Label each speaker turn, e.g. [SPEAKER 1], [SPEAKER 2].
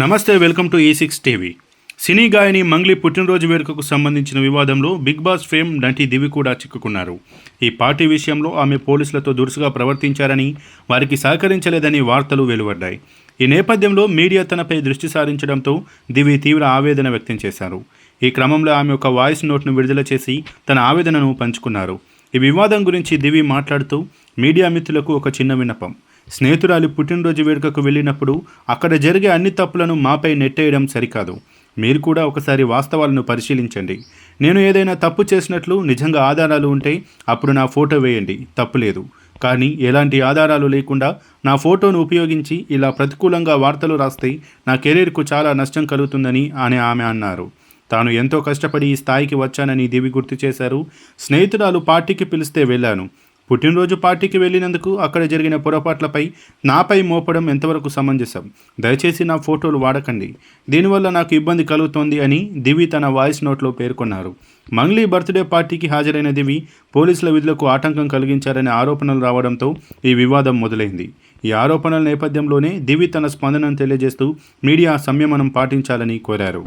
[SPEAKER 1] నమస్తే welcome to ఈ six TV సినీ గాయని మంగ్లీ పుట్టినరోజు వేడుకకు సంబంధించిన వివాదంలో బిగ్ బాస్ ఫేమ్ నటి దివి కూడా చిక్కుకున్నారు. ఈ పార్టీ విషయంలో ఆమె పోలీసులతో దురుసుగా ప్రవర్తించారని వారికి సహకరించలేదని వార్తలు వెలువడ్డాయి. ఈ నేపథ్యంలో మీడియా తనపై దృష్టి సారించడంతో దివి తీవ్ర ఆవేదన వ్యక్తం చేశారు. ఈ క్రమంలో ఆమె ఒక వాయిస్ నోట్ను విడుదల చేసి తన ఆవేదనను పంచుకున్నారు. ఈ వివాదం గురించి దివి మాట్లాడుతూ మీడియా మిత్రులకు ఒక చిన్న విన్నపం. స్నేహితురాలి పుట్టినరోజు వేడుకకు వెళ్ళినప్పుడు అక్కడ జరిగే అన్ని తప్పులను మాపై నెట్టేయడం సరికాదు. మీరు కూడా ఒకసారి వాస్తవాలను పరిశీలించండి. నేను ఏదైనా తప్పు చేసినట్లు నిజంగా ఆధారాలు ఉంటే అప్పుడు నా ఫోటో వేయండి. తప్పులేదు కానీ ఎలాంటి ఆధారాలు లేకుండా నా ఫోటోను ఉపయోగించి ఇలా ప్రతికూలంగా వార్తలు రాస్తే నా కెరీర్కు చాలా నష్టం కలుగుతుందని అని ఆమె అన్నారు. తాను ఎంతో కష్టపడి ఈ స్థాయికి వచ్చానని దివి గుర్తు చేశారు. స్నేహితురాలు పార్టీకి పిలిస్తే వెళ్ళాను. పుట్టినరోజు పార్టీకి వెళ్ళినందుకు అక్కడ జరిగిన పొరపాట్లపై నాపై మోపడం ఎంతవరకు సమంజసం? దయచేసి నా ఫోటోలు వాడకండి. దీనివల్ల నాకు ఇబ్బంది కలుగుతోంది అని దివి తన వాయిస్ నోట్లో పేర్కొన్నారు. మంగ్లీ బర్త్డే పార్టీకి హాజరైన దివి పోలీసుల విధులకు ఆటంకం కలిగించారనే ఆరోపణలు రావడంతో ఈ వివాదం మొదలైంది. ఈ ఆరోపణల నేపథ్యంలోనే దివి తన స్పందనను తెలియజేస్తూ మీడియా సంయమనం పాటించాలని కోరారు.